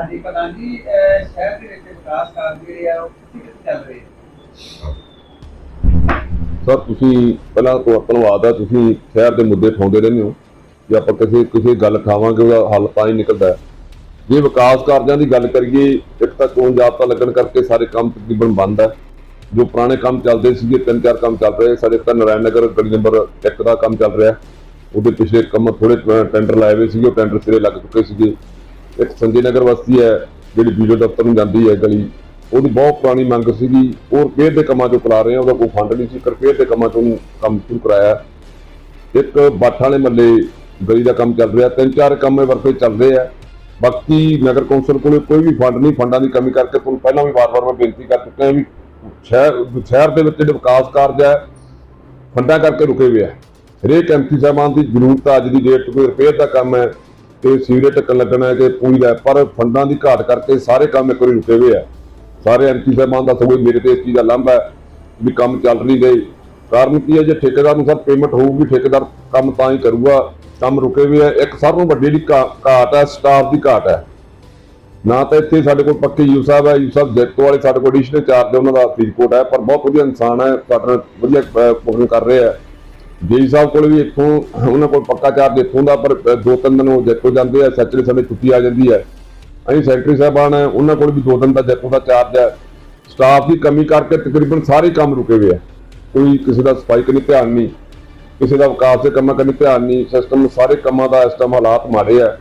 ਹਾਂਜੀ ਪ੍ਰਧਾਨ ਜੀ ਸ਼ਹਿਰ ਦੇ ਵਿੱਚ ਵਿਕਾਸ ਕਾਰਜ ਜਿਹੜੇ ਆ, ਉਹ ਕਿੱਥੇ ਚੱਲ ਰਹੇ ਸਰ, ਤੁਸੀਂ ਪਹਿਲਾਂ ਤੋਂ ਧੰਨਵਾਦ ਆ, ਤੁਸੀਂ ਸ਼ਹਿਰ ਦੇ ਮੁੱਦੇ ਉਠਾਉਂਦੇ ਰਹਿੰਦੇ ਹੋ। ਜੇ ਆਪਾਂ ਕਿਸੇ ਕਿਸੇ ਗੱਲ ਖਾਵਾਂਗੇ ਉਹਦਾ ਹੱਲ ਤਾਂ ਹੀ ਨਿਕਲਦਾ ਜੇ ਵਿਕਾਸ ਕਾਰਜਾਂ ਦੀ ਗੱਲ ਕਰੀਏ, ਇੱਕ ਤਾਂ ਚੋਣ ਜਾਬਤਾ ਲੱਗਣ ਕਰਕੇ ਸਾਰੇ ਕੰਮ ਤਕਰੀਬਨ ਬੰਦ ਹੈ। ਜੋ ਪੁਰਾਣੇ ਕੰਮ ਚੱਲਦੇ ਸੀਗੇ, ਤਿੰਨ ਚਾਰ ਕੰਮ ਚੱਲ ਰਹੇ, ਸਾਡੇ ਤਾਂ ਨਾਰਾਇਣ ਨਗਰ ਗਲੀ ਨੰਬਰ 1 ਦਾ ਕੰਮ ਚੱਲ ਰਿਹਾ। ਉਹਦੇ ਪਿਛਲੇ ਕੰਮ ਥੋੜੇ ਟੈਂਡਰ ਲਾਏ ਹੋਏ ਸੀਗੇ, ਉਹ ਟੈਂਡਰ ਸਿਰੇ ਲੱਗ ਚੁੱਕੇ ਸੀਗੇ। ਇੱਕ ਸੰਜੇ ਨਗਰ ਵਾਸੀ ਹੈ, ਜਿਹੜੀ ਵੀਡੀਓ ਦਫ਼ਤਰ ਨੂੰ ਜਾਂਦੀ ਹੈ ਗਲੀ, ਉਹਦੀ ਬਹੁਤ ਪੁਰਾਣੀ ਮੰਗ ਸੀਗੀ ਉਹ ਰਿਪੇਅਰ ਦੇ ਕੰਮਾਂ 'ਚੋਂ ਕਰਾ ਰਹੇ ਆ ਉਹਦਾ ਕੋਈ ਫੰਡ ਨਹੀਂ ਸੀ ਰਿਪੇਅਰ ਦੇ ਕੰਮਾਂ 'ਚੋਂ ਕੰਮ ਸ਼ੁਰੂ ਕਰਾਇਆ। ਇੱਕ ਬਾਠਾਂ ਵਾਲੇ ਮੱਲੇ ਗਲੀ ਦਾ ਕੰਮ ਚੱਲ ਰਿਹਾ, ਤਿੰਨ ਚਾਰ ਕੰਮ ਇਹ ਵਰਤੇ ਚੱਲ ਆ। ਬਾਕੀ ਨਗਰ ਕੌਂਸਲ ਕੋਲੇ ਕੋਈ ਵੀ ਫੰਡ ਨਹੀਂ, ਫੰਡਾਂ ਦੀ ਕਮੀ ਕਰਕੇ ਤੁਹਾਨੂੰ ਪਹਿਲਾਂ ਵੀ ਵਾਰ-ਵਾਰ ਮੈਂ ਬੇਨਤੀ ਕਰ ਚੁੱਕਾ ਹਾਂ ਵੀ ਸ਼ਹਿਰ ਸ਼ਹਿਰ ਦੇ ਵਿੱਚ ਜਿਹੜੇ ਵਿਕਾਸ ਕਾਰਜ ਹੈ, ਫੰਡਾਂ ਕਰਕੇ ਰੁਕੇ ਹੋਏ ਆ। ਹਰੇਕ ਐਮਪੀ ਸਾਹਿਬਾਨ ਦੀ ਜ਼ਰੂਰਤ ਆ, ਅੱਜ ਦੀ ਡੇਟ 'ਚ ਕੋਈ ਰਿਪੇਅਰ ਦਾ ਕੰਮ ਹੈ ਤੇ ਸੀਵਰੇਜ ਟੱਕਣ ਲੱਗਣਾ ਕਿ ਪੂਰੀ ਦਾ ਪਰ ਫੰਡਾਂ ਦੀ ਘਾਟ ਕਰਕੇ ਸਾਰੇ ਕੰਮ ਇੱਕ ਵਾਰੀ ਰੁਕੇ ਹੋਏ ਆ। ਸਾਰੇ ਐਮਪੀ ਸਾਹਿਬਾਨ ਦਾ ਸਗੋਂ ਮੇਰੇ ਤੇ ਇਸ ਚੀਜ਼ ਦਾ ਲਾਂਭਾ ਹੈ ਵੀ ਕੰਮ ਚੱਲ ਨਹੀਂ ਗਏ। ਕਾਰਨ ਕੀ ਹੈ? ਜੇ ਠੇਕੇਦਾਰ ਨੂੰ ਸਰ ਪੇਮੈਂਟ ਹੋਊਗੀ, ਠੇਕੇਦਾਰ ਕੰਮ ਤਾਂ ਹੀ ਕਰੂਗਾ, ਕੰਮ ਰੁਕੇ ਹੋਏ ਆ। ਇੱਕ ਸਭ ਨੂੰ ਵੱਡੀ ਜਿਹੜੀ ਘਾ- ਘਾਟ ਹੈ ਸਟਾਫ ਦੀ ਘਾਟ ਹੈ। ਨਾ ਤਾਂ ਇੱਥੇ ਸਾਡੇ ਕੋਲ ਪੱਕੇ ਯੂ ਸਾਹਿਬ ਹੈ, ਯੂ ਸਾਹਿਬ ਜੈਤੋ ਵਾਲੇ ਸਾਡੇ ਕੋਲ ਐਡੀਸ਼ਨਲ ਚਾਰਜ ਉਹਨਾਂ ਦਾ ਫਰੀਦਕੋਟ ਹੈ, ਪਰ ਬਹੁਤ ਵਧੀਆ ਇਨਸਾਨ ਹੈ, ਸਾਡੇ ਨਾਲ ਵਧੀਆ ਕੋਸ਼ਿਸ਼ ਕਰ ਰਹੇ ਆ ਜੀ ਸਾਹਿਬ ਕੋਲ ਵੀ ਇੱਥੋਂ, ਉਹਨਾਂ ਕੋਲ ਪੱਕਾ ਚਾਰਜ ਇੱਥੋਂ ਦਾ, ਪਰ ਦੋ ਤਿੰਨ ਦਿਨ ਉਹ ਜੈਤੋ ਜਾਂਦੇ ਆ ਸੈਚਰਡੇ ਸੰਡੇ ਛੁੱਟੀ ਆ ਜਾਂਦੀ ਹੈ ਅਸੀਂ ਸੈਕਟਰੀ ਸਾਹਿਬਾਨ ਹੈ ਉਹਨਾਂ ਕੋਲ ਵੀ ਦੋ ਦਿਨ ਦਾ ਜੈਤੋ ਦਾ ਚਾਰਜ ਹੈ ਸਟਾਫ ਦੀ ਕਮੀ ਕਰਕੇ ਤਕਰੀਬਨ ਸਾਰੇ ਕੰਮ ਰੁਕੇ ਹੋਏ ਆ। ਕੋਈ ਕਿਸੇ ਦਾ ਸਫ਼ਾਈ ਕਰਨੀ ਧਿਆਨ ਨਹੀਂ, ਕਿਸੇ ਦਾ ਵਿਕਾਸ ਦੇ ਕੰਮਾਂ ਕਨੀ ਧਿਆਨ ਨਹੀਂ ਸਿਸਟਮ ਸਾਰੇ ਕੰਮਾਂ ਦਾ ਇਸ ਟਾਈਮ ਹਾਲਾਤ ਮਾੜੇ ਆ।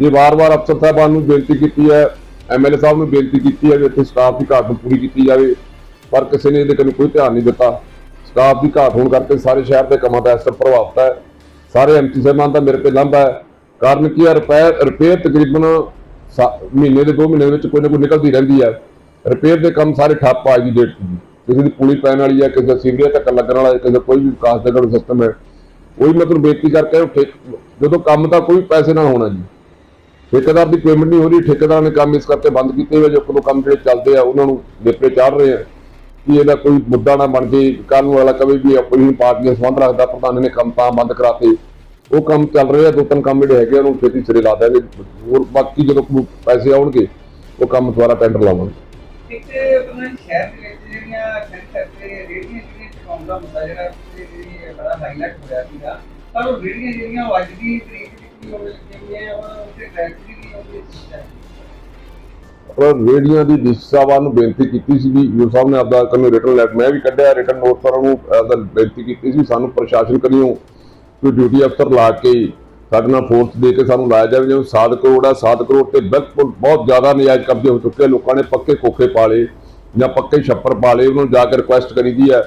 ਇਹ ਵਾਰ-ਵਾਰ ਅਫਸਰ ਸਾਹਿਬਾਨ ਨੂੰ ਬੇਨਤੀ ਕੀਤੀ ਹੈ ਐਮਐਲਏ ਸਾਹਿਬ ਨੂੰ ਬੇਨਤੀ ਕੀਤੀ ਹੈ ਕਿ ਇੱਥੇ ਸਟਾਫ ਦੀ ਘਾਟ ਨੂੰ ਪੂਰੀ ਕੀਤੀ ਜਾਵੇ, ਪਰ ਕਿਸੇ ਨੇ ਇਹਦੇ ਕਨੀ ਕੋਈ ਧਿਆਨ ਨਹੀਂ ਦਿੱਤਾ। ਸਟਾਫ ਦੀ ਘਾਟ ਹੋਣ ਕਰਕੇ ਸਾਰੇ ਸ਼ਹਿਰ ਦੇ ਕੰਮਾਂ ਦਾ ਇਸ ਤਰ੍ਹਾਂ ਪ੍ਰਭਾਵਿਤ ਹੈ। ਸਾਰੇ ਐਮਪੀ ਸਾਹਿਬਾਨ ਦਾ ਮੇਰੇ ਤੇ ਲਾਂਭਾ ਹੈ। ਕਾਰਨ ਕੀ ਹੈ? ਰਿਪੇਅਰ ਰਿਪੇਅਰ ਤਕਰੀਬਨ ਸਾ- ਮਹੀਨੇ ਦੇ 2 ਮਹੀਨੇ ਦੇ ਵਿੱਚ ਕੋਈ ਨਾ ਕੋਈ ਨਿਕਲਦੀ ਰਹਿੰਦੀ ਹੈ। ਰਿਪੇਅਰ ਦੇ ਕੰਮ ਸਾਰੇ ਠੱਪ ਆ ਗਈ ਡੇਟ ਕਿਸੇ ਦੀ ਪੁਲੀ ਪੈਣ ਵਾਲੀ ਹੈ, ਕਿਸੇ ਦਾ ਸੀਵਰੇਜ ਤੱਕ ਲੱਗਣ ਵਾਲਾ ਕਿਸੇ ਦਾ ਕੋਈ ਵੀ ਵਿਕਾਸ ਦਾ ਕੋਈ ਸਿਸਟਮ ਹੈ। ਕੋਈ ਮੈਂ ਤੁਹਾਨੂੰ ਬੇਨਤੀ ਕਰਕੇ ਉਹ ਠੇਕ ਜਦੋਂ ਕੰਮ ਦਾ ਕੋਈ ਪੈਸੇ ਨਾਲ ਹੋਣਾ ਜੀ, ਠੇਕੇਦਾਰ ਦੀ ਪੇਮੈਂਟ ਨਹੀਂ ਹੋ ਰਹੀ, ਠੇਕੇਦਾਰ ਨੇ ਕੰਮ ਇਸ ਕਰਕੇ ਬੰਦ ਕੀਤੇ ਹੋਏ ਜੋ ਕਦੋਂ ਕੰਮ ਜਿਹੜੇ ਚੱਲਦੇ ਆ, ਉਹਨਾਂ ਨੂੰ ਨੇਪਰੇ ਚਾੜ ਰਹੇ ਆ। ਕਿ ਇਹਦਾ ਕੋਈ ਮੁੱਦਾ ਨਾ ਬਣ ਜੇ ਕੱਲ ਵਾਲਾ ਕਵੇ ਵੀ ਆਪਣੀ ਪਾਰਟੀ ਨਾਲ ਸੰਬੰਧ ਰੱਖਦਾ, ਪ੍ਰਧਾਨ ਨੇ ਕੰਮ ਤਾਂ ਬੰਦ ਕਰਾਤੇ। ਉਹ ਕੰਮ ਚੱਲ ਰਿਹਾ, ਦੋ ਤਿੰਨ ਕੰਮ ਜਿਹੜੇ ਹੈਗੇ ਉਹਨੂੰ ਛੇਤੀ ਸਿਰੇ ਲਾ ਦਿਆਂਗੇ। ਹੋਰ ਬਾਕੀ ਜਦੋਂ ਪੈਸੇ ਆਉਣਗੇ, ਉਹ ਕੰਮ ਦੁਬਾਰਾ ਟੈਂਡਰ ਲਾਵਾਂਗੇ। ਇੱਕ ਪ੍ਰਧਾਨ ਸ਼ਹਿਰ ਦੇ ਵਿੱਚ ਜਿਹੜੀਆਂ ਸੈਂਟਰ ਤੇ ਜਿਹੜੀਆਂ ਚਕਾਉਣ ਦਾ ਮੁੱਦਾ ਜਿਹੜਾ ਜਿਹੜੀ ਬੜਾ ਹਾਈਲਾਈਟ ਹੋਇਆ ਸੀਗਾ। ਪਰ ਉਹ ਰੇਡੀਆਂ ਜਿਹੜੀਆਂ ਅੱਜ ਦੀ ਤਰੀਕ ਵਿੱਚ ਵੀ ਹੋਣ ਲੱਗੀਆਂ ਉਹਨਾਂ ਉੱਤੇ ਟ੍ਰੈਫਿਕ ਦੀ ਉਹਦੀ ਸਿਸਟਮ ਪਰ ਰੇਡੀਆਂ ਦੀ ਡੀਸੀ ਸਾਹਿਬਾਨ ਨੂੰ ਬੇਨਤੀ ਕੀਤੀ ਸੀ ਵੀ ਯੂ ਸਾਹਿਬ ਨੇ ਆਪਦਾ ਕੰਨੂ ਰਿਟਰਨ ਲੈਟ ਮੈਂ ਵੀ ਕੱਢਿਆ, ਰਿਟਰਨ ਨੋਟ ਪਰ ਉਹਨੂੰ ਆਪਦਾ ਬੇਨਤੀ ਕੀਤੀ ਸੀ, ਸਾਨੂੰ ਪ੍ਰਸ਼ਾਸਨ ਕਰਿਓ, ਕੋਈ ਡਿਊਟੀ ਅਫਸਰ ਲਾ ਕੇ ਸਾਡੇ ਨਾਲ ਫੋਰਸ ਦੇ ਕੇ ਸਾਨੂੰ ਲਾਇਆ ਜਾਵੇ, ਜਿਵੇਂ 7 ਕਰੋੜ ਆ 7 ਕਰੋੜ ਤੇ ਬਿਲਕੁਲ ਬਹੁਤ ਜ਼ਿਆਦਾ ਨਜਾਇਜ਼ ਕਬਜ਼ੇ ਹੋ ਚੁੱਕੇ ਲੋਕਾਂ ਨੇ ਪੱਕੇ ਖੋਖੇ ਪਾਲੇ ਜਾਂ ਪੱਕੇ ਛੱਪਰ ਪਾਲੇ ਉਹਨਾਂ ਨੂੰ ਜਾ ਕੇ ਰਿਕੁਐਸਟ ਕਰੀਦੀ ਹੈ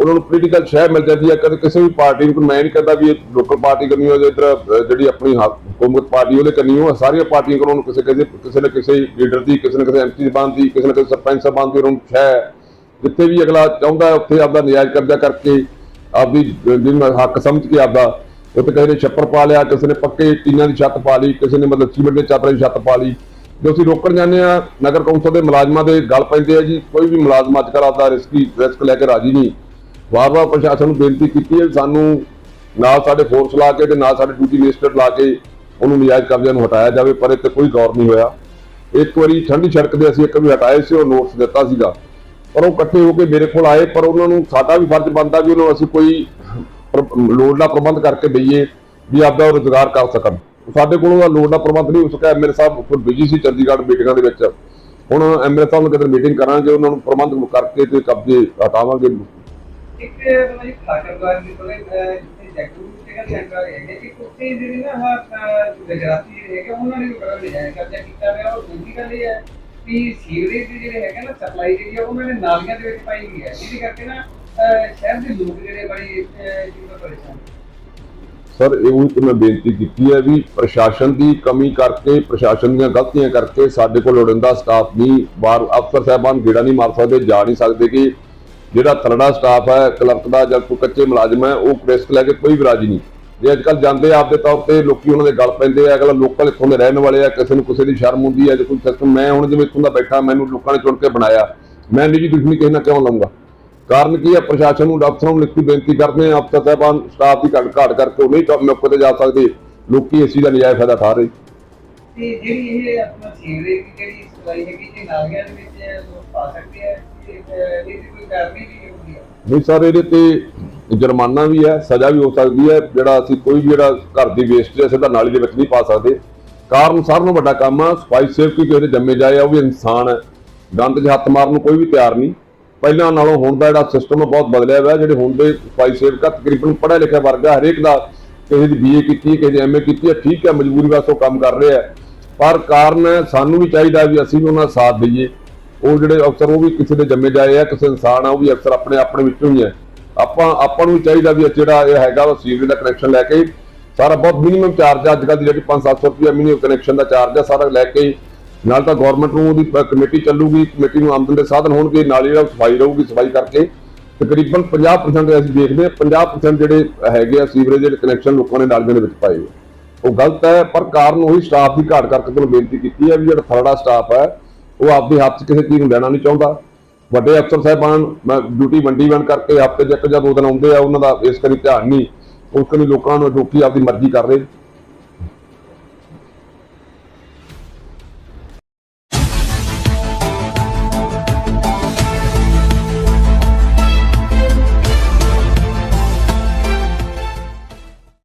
ਉਹਨਾਂ ਨੂੰ ਪੋਲੀਟੀਕਲ ਸ਼ਹਿ ਮਿਲ ਜਾਂਦੀ ਹੈ। ਕਦੇ ਕਿਸੇ ਵੀ ਪਾਰਟੀ ਨੂੰ ਮੈਂ ਨਹੀਂ ਕਹਿੰਦਾ ਵੀ ਇਹ ਲੋਕਲ ਪਾਰਟੀ ਕਰਨੀ ਹੋ ਜਾਂ ਇੱਧਰ ਜਿਹੜੀ ਆਪਣੀ ਹਕੂਮਤ ਪਾਰਟੀ ਉਹਦੇ ਕਰਨੀ ਹੋ ਸਾਰੀਆਂ ਪਾਰਟੀਆਂ ਕੋਲ ਉਹਨੂੰ ਕਿਸੇ ਕਿਸੇ ਕਿਸੇ ਨਾ ਕਿਸੇ ਲੀਡਰ ਦੀ, ਕਿਸੇ ਨਾ ਕਿਸੇ ਐਮਪੀ ਦੀ ਬੰਦੀ ਕਿਸੇ ਨਾ ਕਿਸੇ ਸਰਪੰਚ ਸਾਹਿਬਾਨ ਦੀ ਉਹਨਾਂ ਨੂੰ ਸ਼ਹਿ, ਜਿੱਥੇ ਵੀ ਅਗਲਾ ਚਾਹੁੰਦਾ ਉੱਥੇ ਆਪਦਾ ਨਜਾਇਜ਼ ਕਬਜ਼ਾ ਕਰਕੇ ਆਪਦੀ ਜਿਹਨੂੰ ਹੱਕ ਸਮਝ ਕੇ ਆਪਦਾ ਉੱਥੇ ਕਿਸੇ ਨੇ ਛੱਪਰ ਪਾ ਲਿਆ, ਕਿਸੇ ਨੇ ਪੱਕੇ ਟੀਨਾਂ ਦੀ ਛੱਤ ਪਾ ਲਈ, ਕਿਸੇ ਨੇ ਮਤਲਬ ਸੀਮੈਂਟ ਦੇ ਚਾਦਰਾਂ ਦੀ ਛੱਤ ਪਾ ਲਈ। ਜੋ ਅਸੀਂ ਰੋਕਣ ਜਾਂਦੇ ਆ ਨਗਰ ਕੌਂਸਲ ਦੇ ਮੁਲਾਜ਼ਮਾਂ ਦੇ ਗੱਲ ਪੈਂਦੇ ਆ ਜੀ, ਕੋਈ ਵੀ ਮੁਲਾਜ਼ਮ ਅੱਜ ਕੱਲ੍ਹ ਆਪਦਾ ਰਿਸਕੀ ਰਿਸਕ ਲੈ ਕੇ ਰਾਜੀ ਨਹੀਂ। ਵਾਰ-ਵਾਰ ਪ੍ਰਸ਼ਾਸਨ ਨੂੰ ਬੇਨਤੀ ਕੀਤੀ ਹੈ ਵੀ ਸਾਨੂੰ ਨਾਲ ਸਾਡੇ ਫੋਰਸ ਲਾ ਕੇ ਤੇ ਨਾਲ ਸਾਡੇ ਡਿਊਟੀ ਮਿਨਿਸਟਰ ਲਾ ਕੇ ਉਹਨੂੰ ਨਜਾਇਜ਼ ਕਬਜ਼ਿਆਂ ਨੂੰ ਹਟਾਇਆ ਜਾਵੇ, ਪਰ ਇੱਥੇ ਕੋਈ ਗੌਰ ਨਹੀਂ ਹੋਇਆ। ਇੱਕ ਵਾਰੀ ਠੰਡੀ ਸੜਕ ਦੇ ਅਸੀਂ ਇੱਕ ਵੀ ਹਟਾਏ ਸੀ, ਉਹ ਨੋਟਸ ਦਿੱਤਾ ਸੀਗਾ। ਪਰ ਉਹ ਇਕੱਠੇ ਹੋ ਕੇ ਮੇਰੇ ਕੋਲ ਆਏ, ਪਰ ਉਹਨਾਂ ਨੂੰ ਸਾਡਾ ਵੀ ਫਰਜ਼ ਬਣਦਾ ਵੀ ਉਹਨਾਂ ਨੂੰ ਅਸੀਂ ਕੋਈ ਪ੍ਰ- ਲੋੜ ਦਾ ਪ੍ਰਬੰਧ ਕਰਕੇ ਦਈਏ ਵੀ ਆਪਦਾ ਉਹ ਰੁਜ਼ਗਾਰ ਕਰ ਸਕਣ। ਸਾਡੇ ਕੋਲ ਉਹਦਾ ਲੋੜ ਦਾ ਪ੍ਰਬੰਧ ਨਹੀਂ ਹੋ ਸਕਿਆ ਐਮਐਲਏ ਸਾਹਿਬ ਕੋਲ ਬਿਜ਼ੀ ਸੀ ਚੰਡੀਗੜ੍ਹ ਮੀਟਿੰਗਾਂ ਦੇ ਵਿੱਚ। ਹੁਣ ਐਮਐਲਏ ਸਾਹਿਬ ਨੂੰ ਕਿਤੇ ਮੀਟਿੰਗ ਕਰਾਂਗੇ, ਉਹਨਾਂ ਨੂੰ ਪ੍ਰਬੰਧ ਕਰਕੇ ਤੇ ਕਬਜ਼ੇ ਹਟਾਵਾਂਗੇ। ਇੱਕ ਪ੍ਰਧਾਨ ਜੀ ਖਾਟਰਵਾਰ ਦੀ ਕੋਲੇ ਜਿੱਥੇ ਜੈਕੂ ਸੈਂਟਰ ਹੈਗੇ ਇੱਕ ਉੱਥੇ ਜਿਹੜੇ ਨਾ ਆਹ, ਗੁਜਰਾਤੀ ਜਿਹੜੇ ਉਹਨਾਂ ਨੇ ਵੀ ਬੜਾ ਨਜਾਇਜ਼ ਕਬਜ਼ਾ ਕੀਤਾ ਹੋਇਆ। ਔਰ ਦੂਜੀ ਗੱਲ ਇਹ ਹੈ ਕਿ ਸੀਵਰੇਜ ਦੇ ਜਿਹੜੇ ਹੈਗੇ ਨਾ ਸਪਲਾਈ ਜਿਹੜੀ ਆ ਉਹਨਾਂ ਨੇ ਨਾਲੀਆਂ ਦੇ ਵਿੱਚ ਪਾਈ ਹੋਈ ਹੈ। ਜਿਹਦੇ ਕਰਕੇ ਨਾ ਸ਼ਹਿਰ ਦੇ ਲੋਕ ਜਿਹੜੇ ਬੜੀ ਅਹ, ਪਰੇਸ਼ਾਨ ਸਰ ਇਹ ਉਹ ਤੇ ਮੈਂ ਬੇਨਤੀ ਕੀਤੀ ਹੈ ਵੀ ਪ੍ਰਸ਼ਾਸਨ ਦੀ ਕਮੀ ਕਰਕੇ ਪ੍ਰਸ਼ਾਸਨ ਦੀਆਂ ਗਲਤੀਆਂ ਕਰਕੇ ਸਾਡੇ ਕੋਲ ਲੋੜੀਂਦਾ ਸਟਾਫ ਨਹੀਂ ਬਾਹਰ ਅਫਸਰ ਸਾਹਿਬਾਨ ਗੇੜਾ ਨਹੀਂ ਮਾਰ ਸਕਦੇ ਜਾ ਨਹੀਂ ਸਕਦੇ ਕਿ ਜਿਹੜਾ ਥਰੜਾ ਸਟਾਫ ਹੈ, ਕਲਰਕ ਦਾ ਜਾਂ ਕੋਈ ਕੱਚੇ ਮੁਲਾਜ਼ਮ ਹੈ, ਉਹ ਰਿਸਕ ਲੈ ਕੇ ਕੋਈ ਵੀ ਰਾਜੀ ਨਹੀਂ। ਜੇ ਅੱਜ ਕੱਲ੍ਹ ਜਾਂਦੇ ਆਪਦੇ ਤੌਰ ਤੇ, ਲੋਕੀ ਉਹਨਾਂ ਦੇ ਗਲ ਪੈਂਦੇ ਆ, ਅਗਲਾ ਲੋਕਲ ਇੱਥੋਂ ਦੇ ਰਹਿਣ ਵਾਲੇ ਆ, ਕਿਸੇ ਨੂੰ ਕਿਸੇ ਦੀ ਸ਼ਰਮ ਹੁੰਦੀ ਹੈ ਜੇ ਕੋਈ ਸਿਸਟਮ ਮੈਂ ਹੁਣ ਜਿਵੇਂ ਇੱਥੋਂ ਦਾ ਬੈਠਾ, ਮੈਨੂੰ ਲੋਕਾਂ ਨੇ ਚੁਣ ਕੇ ਬਣਾਇਆ। ਮੈਂ ਨਿੱਜੀ ਦੁਸ਼ਮਣੀ ਕਿਸੇ ਨਾਲ ਕਿਉਂ ਲਾਉਂਗਾ? ਕਾਰਨ ਕੀ ਹੈ? ਪ੍ਰਸ਼ਾਸਨ ਨੂੰ ਅਫਸਰਾਂ ਨੂੰ ਲਿਖਤੀ ਬੇਨਤੀ ਕਰਦੇ ਆ ਅਫਸਰ ਸਾਹਿਬਾਨ, ਸਟਾਫ ਦੀ ਘੱਟ ਘਾਟ ਕਰਕੇ ਉਹ ਨਹੀਂ ਮੌਕੇ ਤੇ ਜਾ ਸਕਦੇ। ਲੋਕੀ ਇਸ ਚੀਜ਼ ਦਾ ਨਜਾਇਜ਼ ਫਾਇਦਾ ਉਠਾ ਰਹੇ। ਤੇ ਜਿਹੜੀ ਇਹ ਆਪਣਾ ਸੀਵਰੇਜ ਦੀ ਜਿਹੜੀ ਸਪਲਾਈ ਹੈਗੀ ਇਹ ਨਾਲੀਆਂ ਦੇ ਵਿੱਚ ਲੋਕ ਪਾ ਸਕਦੇ ਆ ਇਹਦੀ ਕੋਈ ਕਾਰਵਾਈ ਵੀ ਹੁੰਦੀ ਹੈ ਨਹੀਂ ਸਰ ਇਹਦੇ ਤੇ ਜੁਰਮਾਨਾ ਵੀ ਹੈ ਸਜ਼ਾ ਵੀ ਹੋ ਸਕਦੀ ਹੈ ਜਿਹੜਾ ਅਸੀਂ ਕੋਈ ਵੀ ਜਿਹੜਾ ਘਰ ਦੀ ਵੇਸਟ ਹੈ ਸਿੱਧਾ ਨਾਲੀ ਦੇ ਵਿੱਚ ਨਹੀਂ ਪਾ ਸਕਦੇ। ਕਾਰਨ ਸਾਰਿਆਂ ਨੂੰ ਵੱਡਾ ਕੰਮ ਆ ਸਫ਼ਾਈ ਸੇਵਕੀ ਕਿਸੇ ਦੇ ਜੰਮੇ ਜਾਏ ਆ ਉਹ ਵੀ ਇਨਸਾਨ ਹੈ। ਗੰਦ 'ਚ ਹੱਥ ਮਾਰਨ ਨੂੰ ਕੋਈ ਵੀ ਤਿਆਰ ਨਹੀਂ। ਪਹਿਲਾਂ ਨਾਲੋਂ ਹੁਣ ਦਾ ਜਿਹੜਾ ਸਿਸਟਮ ਬਹੁਤ ਬਦਲਿਆ ਹੋਇਆ ਜਿਹੜੇ ਹੁਣ ਦੇ ਸਫ਼ਾਈ ਸੇਵਕ ਆ, ਤਕਰੀਬਨ ਪੜ੍ਹਿਆ ਲਿਖਿਆ ਵਰਗਾ ਹਰੇਕ ਦਾ ਕਿਸੇ ਦੀ ਬੀਏ ਕੀਤੀ ਕਿਸੇ ਦੀ ਐਮਏ ਕੀਤੀ ਹੈ ਠੀਕ ਹੈ ਮਜਬੂਰੀ ਵਾਸਤੇ ਉਹ ਕੰਮ ਕਰ ਰਿਹਾ ਹੈ। ਪਰ ਕਾਰਨ ਸਾਨੂੰ ਵੀ ਚਾਹੀਦਾ ਵੀ ਅਸੀਂ ਵੀ ਉਹਨਾਂ ਦਾ ਸਾਥ ਦਈਏ। ਉਹ ਜਿਹੜੇ ਅਫਸਰ, ਉਹ ਵੀ ਕਿਸੇ ਦੇ ਜੰਮੇ ਜਾਏ ਆ, ਕਿਸੇ ਇਨਸਾਨ ਆ, ਉਹ ਵੀ ਅਫਸਰ ਆਪਣੇ ਆਪਣੇ ਵਿੱਚੋਂ ਹੀ ਹੈ ਆਪਾਂ ਆਪਾਂ ਨੂੰ ਵੀ ਚਾਹੀਦਾ ਵੀ ਜਿਹੜਾ ਇਹ ਹੈਗਾ ਉਹ ਸੀਵਰੇਜ ਦਾ ਕਨੈਕਸ਼ਨ ਲੈ ਕੇ ਸਾਰਾ ਬਹੁਤ ਮਿਨੀਮਮ ਚਾਰਜ ਆ। ਅੱਜ ਕੱਲ੍ਹ ਦੀ ਜਿਹੜੀ 5-700 ਰੁਪਏ ਮਿਨੀਮਮ ਕਨੈਕਸ਼ਨ ਦਾ ਚਾਰਜ ਆ, ਸਾਰਾ ਲੈ ਕੇ ਨਾਲ ਤਾਂ ਗਵਰਨਮੈਂਟ ਨੂੰ ਉਹਦੀ ਕਮੇਟੀ ਚੱਲੂਗੀ, ਕਮੇਟੀ ਨੂੰ ਆਮਦਨ ਦੇ ਸਾਧਨ ਹੋਣਗੇ, ਨਾਲ ਜਿਹੜਾ ਸਫ਼ਾਈ ਰਹੂਗੀ, ਸਫ਼ਾਈ ਕਰਕੇ। ਤਕਰੀਬਨ 50% ਅਸੀਂ ਦੇਖਦੇ ਹਾਂ 50% ਜਿਹੜੇ ਹੈਗੇ ਆ ਸੀਵਰੇਜ ਦੇ ਕਨੈਕਸ਼ਨ ਲੋਕਾਂ ਨੇ ਨਾਲੀਆਂ ਦੇ ਵਿੱਚ ਪਾਏ ਹੋਏ। ਉਹ ਗਲਤ ਹੈ, ਪਰ ਕਾਰਨ ਉਹੀ ਸਟਾਫ ਦੀ ਘਾਟ ਕਰਕੇ ਤੁਹਾਨੂੰ ਬੇਨਤੀ ਕੀਤੀ ਹੈ ਵੀ ਜਿਹੜਾ ਥਰੜਾ ਸਟਾਫ ਹੈ, ਉਹ ਆਪਦੇ ਹੱਥ 'ਚ ਕਿਸੇ ਚੀਜ਼ ਨੂੰ ਲੈਣਾ ਨਹੀਂ ਚਾਹੁੰਦਾ। ਵੱਡੇ ਅਫਸਰ ਸਾਹਿਬਾਨ, ਮੈਂ ਡਿਊਟੀ ਵੰਡੀ ਵੰਡ ਕਰਕੇ ਹਫ਼ਤੇ 'ਚ ਇੱਕ ਜਾਂ ਦੋ ਦਿਨ ਆਉਂਦੇ ਆ, ਉਹਨਾਂ ਦਾ ਇਸ ਕਰੀ ਧਿਆਨ ਨਹੀਂ। ਉਸ ਕਰੀ ਲੋਕਾਂ ਨੂੰ ਲੋਕੀ ਆਪਦੀ ਮਰਜ਼ੀ ਕਰ ਰਹੇ